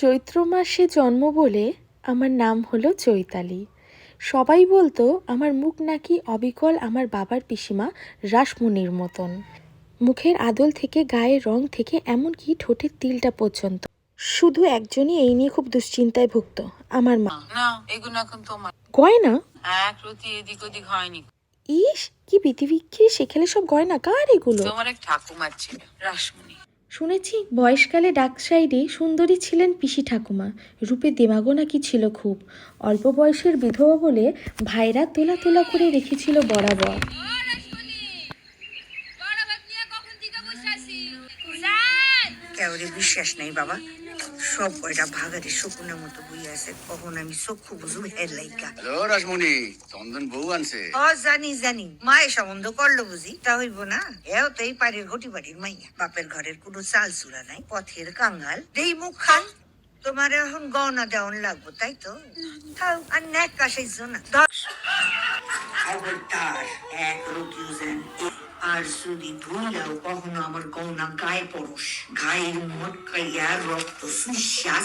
চৈত্র মাসে জন্ম বলে আমার নাম হলো চৈতালি। সবাই বলতো আমার মুখ নাকি অবিকল আমার বাবার পিসিমা রাসমণির মতন। মুখের আদল থেকে গায়ের রং থেকে এমনকি ঠোঁটের তিলটা পর্যন্ত। শুধু একজনই এই নিয়ে খুব দুশ্চিন্তায় ভুগত আমার মা। না এগুলো এখন তোমার। গয়না? এক এদিক ওদিক হয়নি। ইস কি বিধিবিক্ষি সেখানে সব গয়না। কার এগুলো? তোমার এক ঠাকুমার ছিল রাসমণি শুনেছি বয়সকালে ডাক সাইডে সুন্দরী ছিলেন পিসি ঠাকুমা। রূপে দেমাগো নাকি ছিল খুব। অল্প বয়সের বিধবা বলে ভাইরা তোলা তোলা করে রেখেছিল বরাবর। বিশ্বাস নেই বাবা। সব কয়টা ভাগারে শকুনের মতো বই আছে কখন আমি চক্ষু বুঝু হের লাইকা হ্যালো রাসমণি চন্দন বউ আনছে। ও জানি জানি। মায়ের সম্বন্ধ করল বুঝি তা হইব না। এও তো এই পাড়ের ঘটি বাড়ির মাইয়া। বাপের ঘরের কোনো চাল চুরা নাই পথের কাঙ্গাল। দেই মুখ খান। তোমার এখন গহনা দেওয়ান লাগবো তাই তো? থাও আর ন্যাক কাশাইছো না। এক রুটিও যেন আর যদি ভুলেও কখনো আমার গহনা গায়ে পড়স গায়ের মটকাইয়া রক্ত সুশা